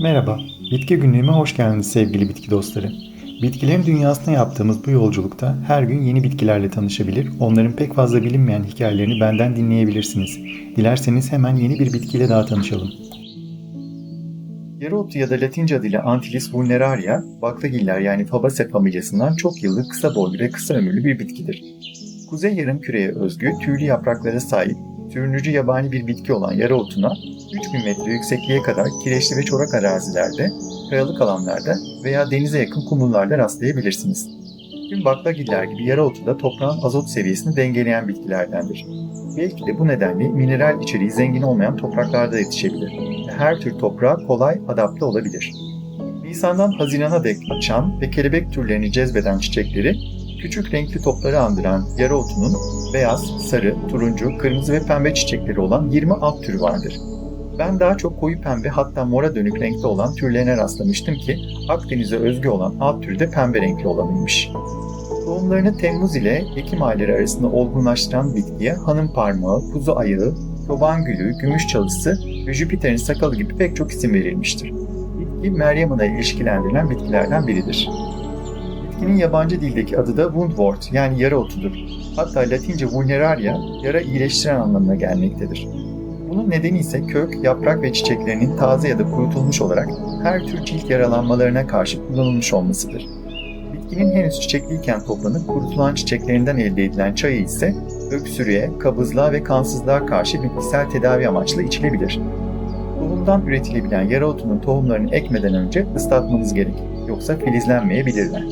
Merhaba, Bitki Günlüğü'me hoş geldiniz sevgili bitki dostları. Bitkilerin dünyasına yaptığımız bu yolculukta her gün yeni bitkilerle tanışabilir, onların pek fazla bilinmeyen hikayelerini benden dinleyebilirsiniz. Dilerseniz hemen yeni bir bitkiyle daha tanışalım. Yarı ya da Latince adıyla Antilis vulneraria, baklagiller yani Fabaceae familyasından çok yıllık kısa boylu ve kısa ömürlü bir bitkidir. Kuzey yarımküreye özgü tüylü yapraklara sahip, sürünücü yabani bir bitki olan yarı otuna 3000 metre yüksekliğe kadar kireçli ve çorak arazilerde, kayalık alanlarda veya denize yakın kumullarda rastlayabilirsiniz. Tüm baklagiller gibi yara otu da toprağın azot seviyesini dengeleyen bitkilerdendir. Belki de bu nedenle mineral içeriği zengin olmayan topraklarda yetişebilir ve her tür toprağa kolay adapte olabilir. Nisan'dan Haziran'a dek açan ve kelebek türlerini cezbeden çiçekleri, küçük renkli topları andıran yara otunun beyaz, sarı, turuncu, kırmızı ve pembe çiçekleri olan 20 alt türü vardır. Ben daha çok koyu pembe hatta mora dönük renkte olan türlerine rastlamıştım ki Akdeniz'e özgü olan alt türü de pembe renkli olanıymış. Tohumlarını Temmuz ile Ekim ayları arasında olgunlaştıran bitkiye hanım parmağı, kuzu ayağı, çoban gülü, gümüş çalısı ve Jüpiter'in sakalı gibi pek çok isim verilmiştir. Bitki Meryem Ana ile ilişkilendirilen bitkilerden biridir. Bitkinin yabancı dildeki adı da Wundwort yani yara otudur. Hatta Latince vulneraria yara iyileştiren anlamına gelmektedir. Bunun nedeni ise kök, yaprak ve çiçeklerinin taze ya da kurutulmuş olarak her tür cilt yaralanmalarına karşı kullanılmış olmasıdır. Bitkinin henüz çiçekliyken toplanıp kurutulan çiçeklerinden elde edilen çayı ise öksürüğe, kabızlığa ve kansızlığa karşı bitkisel tedavi amaçlı içilebilir. Tohumdan üretilebilen yara otunun tohumlarını ekmeden önce ıslatmanız gerek, yoksa filizlenmeyebilirler.